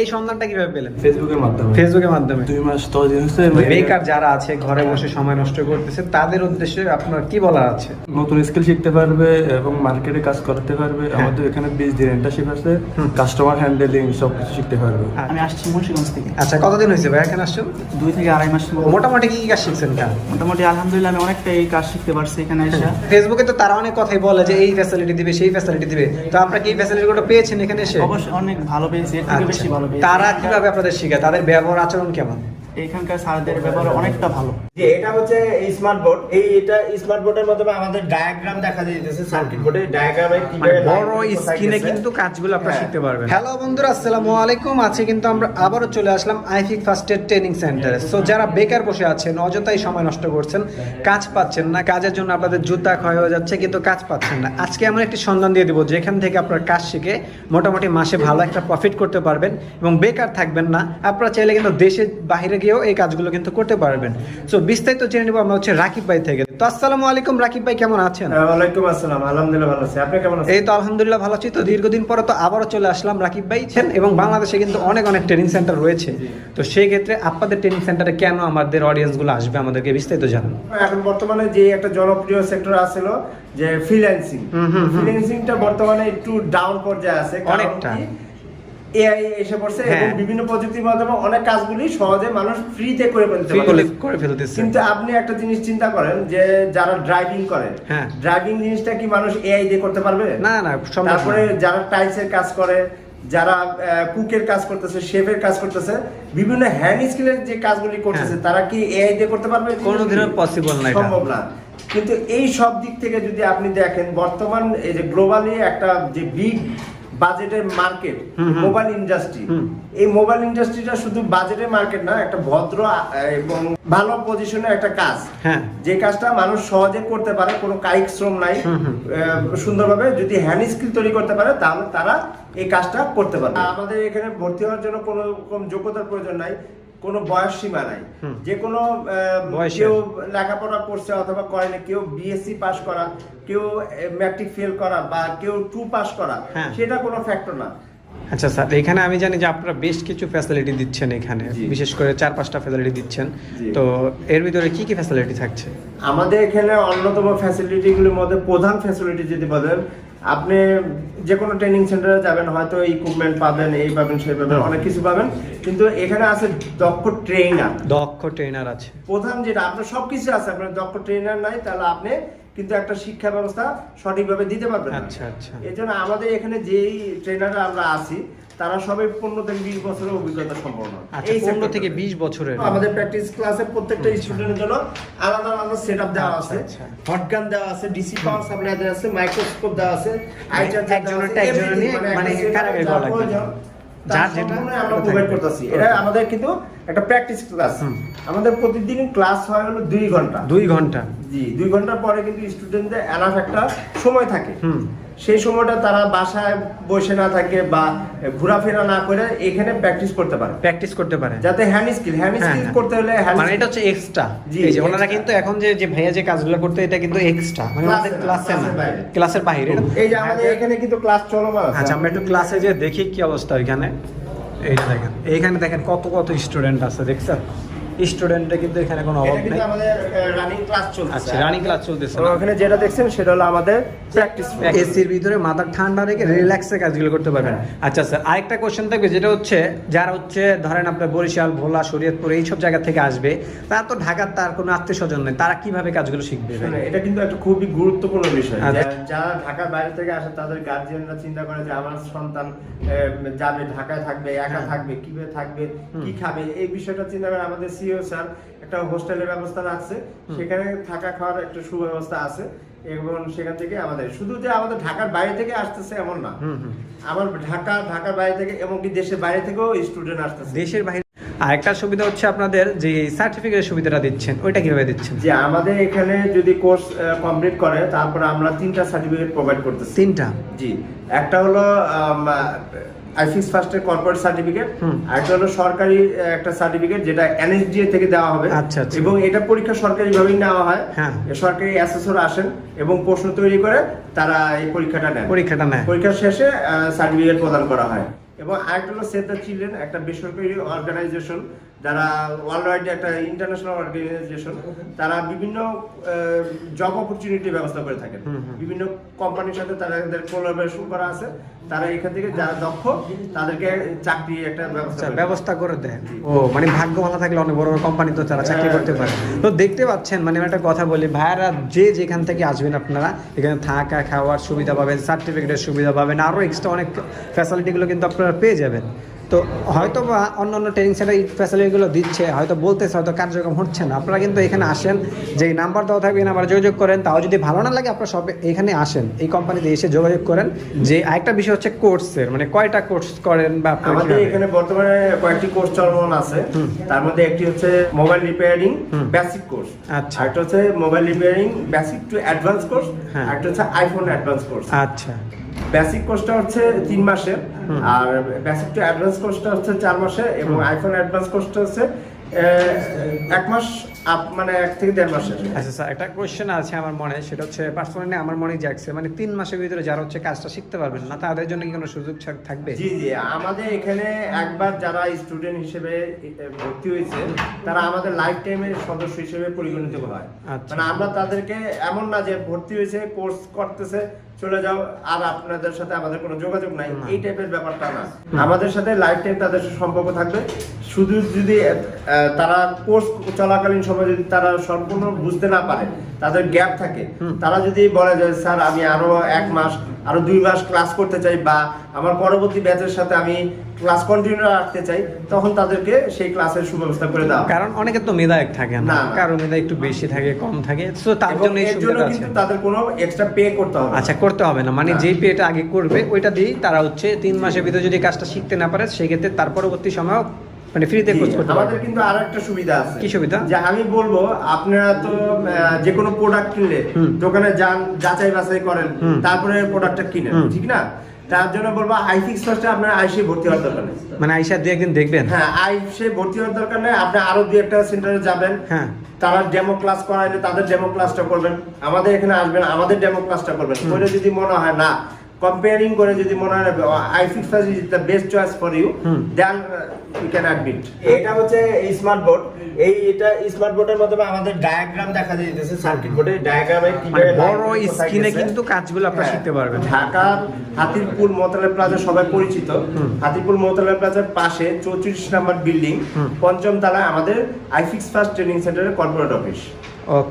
এই সন্ধানটা কীভাবে পেলেন? ফেসবুকের মাধ্যমে। ফেসবুকের মাধ্যমে। দুই মাস দশ দিন হচ্ছে বেকার যারা আছে ঘরে বসে সময় নষ্ট করতেছে তাদের উদ্দেশ্যে আপনার কি বলার আছে? নতুন স্কিল শিখতে পারবে এবং মার্কেটে কাজ করতে পারবে। হ্যাঁ। আমাদের এখানে বিশ দিন ইন্টার্নশিপ আছে কাস্টমার হ্যান্ডেলিং সব কিছু শিখতে পারবে। আমি আসছি মুন্সিগঞ্জ থেকে। আচ্ছা কতদিন হয়েছে ভাই এখানে আসছেন? দুই থেকে আড়াই মাস মোটামুটি কি কি কাজ শিখছেন মোটামুটি আলহামদুলিল্লাহ আমি অনেকটাই কাজ শিখতে পারছি এখানে এসে। ফেসবুকে তো তারা অনেক কথাই বলে যে এই ফ্যাসিলিটি দিবে সেই ফ্যাসিলিটি দিবে। তো আপনারা কি ফ্যাসিলিটিগুলো পেয়েছেন এখানে এসে? অবশ্যই অনেক ভালো পেয়েছি এর থেকে বেশি ভালো আচ্ছা। তারা কীভাবে আপনাদের শিখায়? তাদের ব্যবহার আচরণ কেমন? এখানকার স্যারদের অনেকটা ভালো। যে এটা হচ্ছে স্মার্ট বোর্ড এই এটা স্মার্ট বোর্ডের মাধ্যমে আমাদের ডায়াগ্রাম দেখা যাইতেছে সার্কিট বোর্ডে ডায়াগ্রামে মানে বড় স্ক্রিনে কিন্তু কাজগুলো আপনারা হ্যাঁ। শিখতে পারবেন। হ্যালো বন্ধুরা আসসালামু আলাইকুম। আজকে কিন্তু আমরা আবারও চলে আসলাম আইফিক ফার্স্ট এড ট্রেনিং সেন্টারে সো যারা বেকার বসে আছেন অযথাই সময় নষ্ট করছেন কাজ পাচ্ছেন না কাজের জন্য আপনাদের জুতা ক্ষয় হয়ে যাচ্ছে কিন্তু কাজ পাচ্ছেন না। আজকে আমরা একটি সন্ধান দিয়ে দিব যেখান থেকে আপনার কাজ শিখে মোটামুটি মাসে ভালো একটা প্রফিট করতে পারবেন এবং বেকার থাকবেন না। আপনারা চাইলে কিন্তু দেশের বাইরে গিয়েও এই কাজগুলো কিন্তু করতে পারবেন। সো বিস্তারিত জেনে নেব আমরা হচ্ছে রাকিব ভাই থেকে। তো আসসালামু আলাইকুম রাকিব ভাই কেমন আছেন? ওয়ালাইকুম আসসালাম আলহামদুলিল্লাহ ভালো আছি। আপনি কেমন আছেন? এই তো আলহামদুলিল্লাহ ভালো আছি। তো দীর্ঘদিন পরে তো আবারও চলে আসলাম রাকিব ভাই ছেন এবং বাংলাদেশে কিন্তু অনেক অনেক ট্রেনিং সেন্টার রয়েছে। তো সেই ক্ষেত্রে আপনাদের ট্রেনিং সেন্টারে কেন আমাদের অডিয়েন্সগুলো আসবে? আমাদেরকে বিস্তারিত জানান। এখন বর্তমানে যে একটা জনপ্রিয় সেক্টর আছিল যে ফ্রিল্যান্সিং। ফ্রিল্যান্সিংটা বর্তমানে একটু ডাউন পর্যায়ে আছে। অনেকটা। এআই এসে পড়ছে এবং হ্যাঁ। বিভিন্ন প্রযুক্তির মাধ্যমে অনেক কাজগুলি সহজে মানুষ ফ্রিতে করে ফেলতে করে ফেলতেছে। কিন্তু আপনি একটা জিনিস চিন্তা করেন যে যারা ড্রাইভিং করে হ্যাঁ। ড্রাইভিং জিনিসটা কি মানুষ এআই দিয়ে করতে পারবে? না না তারপরে যারা টাইলসের কাজ করে যারা কুকের কাজ করতেছে শেফের কাজ করতেছে বিভিন্ন হ্যান্ড স্কিলের যে কাজগুলি করতেছে হ্যাঁ। তারা কি এআই দিয়ে করতে পারবে? কোনোদিনও possible না সম্ভব না। কিন্তু এই সব দিক থেকে যদি আপনি দেখেন বর্তমান এই যে গ্লোবালি একটা যে বিগ বাজেটের মার্কেট। Mobile industry. এই মোবাইল ইন্ডাস্ট্রিটা শুধু বাজেটের মার্কেট না একটা ভদ্র এবং ভালো পজিশনের একটা কাজ। হ্যাঁ। যে কাজটা মানুষ সহজে করতে পারে কোনো কায়িক শ্রম নাই সুন্দরভাবে যদি হ্যান্ড স্কিল তৈরি করতে পারে তাহলে তারা এই কাজটা করতে পারে আমাদের এখানে ভর্তি হওয়ার জন্য কোনো রকম যোগ্যতার প্রয়োজন নাই। কোনো বয়স সীমা নাই। যে কোনো কেউ লেখাপড়া করছে অথবা করেনি কেউ বিএসসি পাস করা কেউ ম্যাট্রিক ফেল করা বা কেউ টু পাস করা হ্যাঁ। সেটা কোনো ফ্যাক্টর না। আচ্ছা স্যার এখানে আমি জানি যে আপনারা বেশ কিছু ফ্যাসিলিটি দিচ্ছেন এখানে বিশেষ করে চার পাঁচটা ফ্যাসিলিটি দিচ্ছেন। তো এর ভিতরে কি কি ফ্যাসিলিটি থাকছে? আমাদের এখানে অন্যতম ফ্যাসিলিটিগুলির মধ্যে প্রধান ফ্যাসিলিটি যদি বলেন আপনি যে কোনো ট্রেনিং সেন্টারে যাবেন হয়তো ইকুইপমেন্ট পাবেন এই পাবেন সেই পাবেন অনেক কিছু পাবেন। কিন্তু এখানে আছে দক্ষ ট্রেনার দক্ষ ট্রেনার আছে। প্রধান যেটা আপনার সব কিছু আছে আপনার দক্ষ ট্রেনার নাই তাহলে আপনি কিন্তু একটা শিক্ষা ব্যবস্থা সঠিকভাবে দিতে পারবেন আচ্ছা, আচ্ছা। এই জন্য আমাদের এখানে যেই ট্রেনাররা আমরা আছি তারা সবাই পনেরো থেকে বিশ বছরের অভিজ্ঞতা সম্পন্ন। আচ্ছা পনেরো থেকে বিশ বছরের। আমাদের প্র্যাকটিস ক্লাসে প্রত্যেকটা স্টুডেন্টের জন্য আলাদা আলাদা সেটআপ দেওয়া আচ্ছা, আছে। আচ্ছা। হটগান দেওয়া আছে ডিসি পাওয়ার সাপ্লাই দেওয়া আছে মাইক্রোস্কোপ দেওয়া আছে আই একজনেরটা একজনের নিয়ে মানে কারাগারি করা লাগবে। যার যার যেটা যেটা আমরা প্রোভাইড করতেছি। এটা আমাদের কিন্তু একটা প্র্যাকটিস ক্লাস আমাদের প্রতিদিন ক্লাস হয় হলো দুই ঘণ্টা। দুই ঘণ্টা। জি দুই ঘণ্টার পরে কিন্তু স্টুডেন্টদের এনাফ একটা সময় থাকে। হুম। সেই সময়টা তারা বাসায় বসে না থাকে বা ঘোরাফেরা না করে এখানে প্র্যাকটিস করতে পারে। প্র্যাকটিস করতে পারে। যাতে হ্যান্ড স্কিল হ্যান্ড হ্যাঁ, স্কিল হ্যাঁ। করতে হলে মানে এটা হচ্ছে এক্সট্রা জি, এই যে ওনারা কিন্তু এখন যে যে ভাইয়া যে কাজগুলো করতে এটা কিন্তু এক্সট্রা মানে আমাদের ক্লাসে না। ক্লাসের বাইরে। এই যে আমাদের এখানে কিন্তু ক্লাস চলমান আছে। আচ্ছা আমরা একটু ক্লাসে যে দেখি কি অবস্থা ওইখানে। এইটা দেখেন এইখানে দেখেন কত কত স্টুডেন্ট আছে দেখছেন? কিন্তু এখানে কোনো এটা অভাব কিন্তু নেই। আমাদের রানিং ক্লাস চলছে আচ্ছা রানিং ক্লাস চলতেছে ওখানে যেটা দেখছেন সেটা হলো আমাদের প্র্যাকটিস এসির ভিতরে মাথা ঠান্ডা রেখে রিল্যাক্সে কাজগুলো করতে পারবেন। আচ্ছা স্যার আরেকটা কোশ্চেন থাকবে যেটা হচ্ছে যারা হচ্ছে ধরেন আপনার বরিশাল ভোলা শরীয়তপুর এইসব জায়গা থেকে আসবে তারা তো ঢাকার তার কোনো আত্মীয় স্বজন নেই তারা কীভাবে কাজগুলো শিখবে? এটা কিন্তু একটা খুবই গুরুত্বপূর্ণ বিষয়। আচ্ছা। যারা ঢাকার বাইরে থেকে আসে তাদের গার্জিয়ানরা চিন্তা করে যে আমার সন্তান যাবে ঢাকায় থাকবে একা হ্যাঁ। থাকবে কীভাবে থাকবে কি খাবে এই বিষয়টা চিন্তা করে আমাদের সিও স্যার একটা হোস্টেলের ব্যবস্থা রাখছে। সেখানে থাকা খাওয়ার একটা সুব্যবস্থা আছে এবং সেখান থেকে আমাদের শুধু যে আমাদের ঢাকার বাইরে থেকে আসতেছে এমন না। আমার ঢাকা ঢাকার বাইরে থেকে এমনকি দেশের বাইরে থেকেও স্টুডেন্ট আসতেছে। দেশের বাইরে আরেকটা সুবিধা হচ্ছে আপনাদের যে সার্টিফিকেটের সুবিধাটা দিচ্ছেন ওইটা কীভাবে দিচ্ছেন? যে আমাদের এখানে যদি কোর্স কমপ্লিট করে তারপরে আমরা তিনটা সার্টিফিকেট প্রোভাইড করতেছি। তিনটা? জি একটা হলো ফার্স্টের কর্পোরেট সার্টিফিকেট। একটা হলো সরকারি একটা সার্টিফিকেট যেটা এনএসডিএ থেকে দেওয়া হবে। আচ্ছা, আচ্ছা। এবং এটা পরীক্ষা সরকারি ভাবেই নেওয়া হয়। হ্যাঁ। সরকারি অ্যাসেসর আসেন এবং প্রশ্ন তৈরি করে তারা এই পরীক্ষাটা নেয় পরীক্ষাটা নেয়। পরীক্ষা শেষে সার্টিফিকেট প্রদান করা হয়। এবং আরেকটা হলো সেভ দ্য চিলড্রেন একটা বেসরকারি অর্গানাইজেশন যারা ওয়ার্ল্ড ওয়াইড একটা ইন্টারন্যাশনাল অর্গানাইজেশন তারা বিভিন্ন জব অপরচুনিটি ব্যবস্থা করে থাকেন। বিভিন্ন কোম্পানির সাথে তাদের কোলাবোরেশন করা আছে। তারা এখান থেকে যারা দক্ষ তাদেরকে চাকরি একটা ব্যবস্থা আচ্ছা ব্যবস্থা করে দেন। ও মানে ভাগ্য ভালো থাকলে অনেক বড় বড় কোম্পানি তো তারা চাকরি করতে পারে। তো দেখতে পাচ্ছেন মানে আমি একটা কথা বলি ভাইয়ারা যে যেখান থেকে আসবেন আপনারা এখানে থাকা খাওয়ার সুবিধা পাবেন সার্টিফিকেটের সুবিধা পাবেন আরও এক্সট্রা অনেক ফ্যাসিলিটিগুলো কিন্তু আপনারা পেয়ে যাবেন। তো হয়তো বা অন্য অন্য ট্রেনিং সেন্টার এই ফ্যাসিলিটিগুলো দিচ্ছে হয়তো বলতেছে হয়তো কার্যক্রম হচ্ছে না। আপনারা কিন্তু এখানে আসেন যে নাম্বার দেওয়া থাকবে এই নাম্বার যোগাযোগ করেন। তাও যদি ভালো না লাগে আপনারা সব এখানে আসেন। এই কোম্পানিতে এসে যোগাযোগ করেন। যে আরেকটা বিষয় হচ্ছে কোর্সের মানে কয়টা কোর্স করেন বা আপনারা আমাদের এখানে বর্তমানে কয়েকটি কোর্স চলমান আছে। তার মধ্যে একটি হচ্ছে মোবাইল রিপেয়ারিং বেসিক কোর্স আচ্ছা। একটা হচ্ছে mobile repairing basic to advance course. আরেকটা হচ্ছে আইফোন অ্যাডভান্স কোর্স আচ্ছা। বেসিক কোর্সটা হচ্ছে তিন মাসের আর বেসিক টু অ্যাডভান্স কোর্সটা হচ্ছে চার মাসে এবং আইফোন অ্যাডভান্স কোর্সটা হচ্ছে এক মাস আপ- মানে এক থেকে দেড় মাসের। আচ্ছা স্যার একটা কোয়েশ্চেন আছে আমার মনে সেটা হচ্ছে পার্সোনালি আমার মনে জাগছে মানে তিন মাসের ভিতরে যারা হচ্ছে কাজটা শিখতে পারবেন না তাদের জন্য কি কোনো সুযোগ থাকবে? জি জি আমাদের এখানে একবার যারা স্টুডেন্ট হিসেবে ভর্তি হয়েছে তারা আমাদের লাইফ টাইমের সদস্য হিসেবে পরিগণিত হয়। আচ্ছা। মানে আমরা তাদেরকে এমন না যে ভর্তি হয়েছে কোর্স করতেছে চলে যাও আর আপনাদের সাথে আমাদের কোনো যোগাযোগ নাই। এই টাইপের ব্যাপারটা না। আমাদের সাথে লাইফ টাইম তাদের সম্পর্ক থাকবে। শুধু যদি তারা কোর্স চলাকালীন সময় যদি তারা সম্পূর্ণ বুঝতে না পারে তাদের গ্যাপ থাকে। তারা যদি বলে যে স্যার আমি আরও এক মাস আরও দুই মাস ক্লাস করতে চাই বা আমার পরবর্তী ব্যাচের সাথে আমি ক্লাস কন্টিনিউ রাখতে চাই তখন তাদেরকে সেই ক্লাসের সুব্যবস্থা করে হয়। কারণ অনেকে তো মেধা থাকে না। কারও মেধা একটু বেশি থাকে কম থাকে। তো তার জন্য এই সুবিধাটা আছে। কিন্তু তাদের কোনো এক্সট্রা পে করতে হবে আচ্ছা করতে হবে না। মানে। যেই পেটা আগে করবে ওইটা দিয়েই তারা হচ্ছে তিন মাসের ভিতরে যদি কাজটা শিখতে না পারে সেক্ষেত্রে তার পরবর্তী সময় মানে ফ্রিতে কোর্স করতে আমাদের কিন্তু আরও একটা সুবিধা আছে। কি সুবিধা? যে আমি বলব আপনারা তো যে কোনো প্রোডাক্ট কিনলে দোকানে যান যাচাই বাছাই করেন তারপরে প্রোডাক্টটা কিনেন ঠিক না? তার জন্য বলব ফার্স্টে আপনার আইসি ভর্তি হওয়ার দরকার নেই। মানে আইসা দিয়ে একদিন দেখবেন? হ্যাঁ আইসে ভর্তি হওয়ার দরকার নেই। আপনি আরও দুই একটা সেন্টারে যাবেন। হ্যাঁ। তারা ডেমো ক্লাস করাইলে তাদের ডেমো ক্লাসটা করবেন। আমাদের এখানে আসবেন আমাদের ডেমো ক্লাসটা করবেন। করে যদি মনে হয় না কম্পেয়ারিং করে যদি মনে হয় আই fit first is the best choice for you. Then you can admit এটা হচ্ছে স্মার্ট বোর্ড এই এটা স্মার্ট বোর্ডের মাধ্যমে আমাদের ডায়াগ্রাম দেখা যাইতেছে সার্কিট বোর্ডে ডায়াগ্রামে মানে বড় স্ক্রিনে কিন্তু কাজগুলো আপনারা হ্যাঁ। শিখতে পারবেন। ঢাকার হাতিরপুল মোতালেব প্লাজা সবাই পরিচিত। হাতিরপুল মোতালেব প্লাজার পাশে চৌত্রিশ নাম্বার বিল্ডিং পঞ্চম তলায় আমাদের আইফিক্স ফার্স্ট ট্রেনিং সেন্টারের কর্পোরেট অফিস ওকে।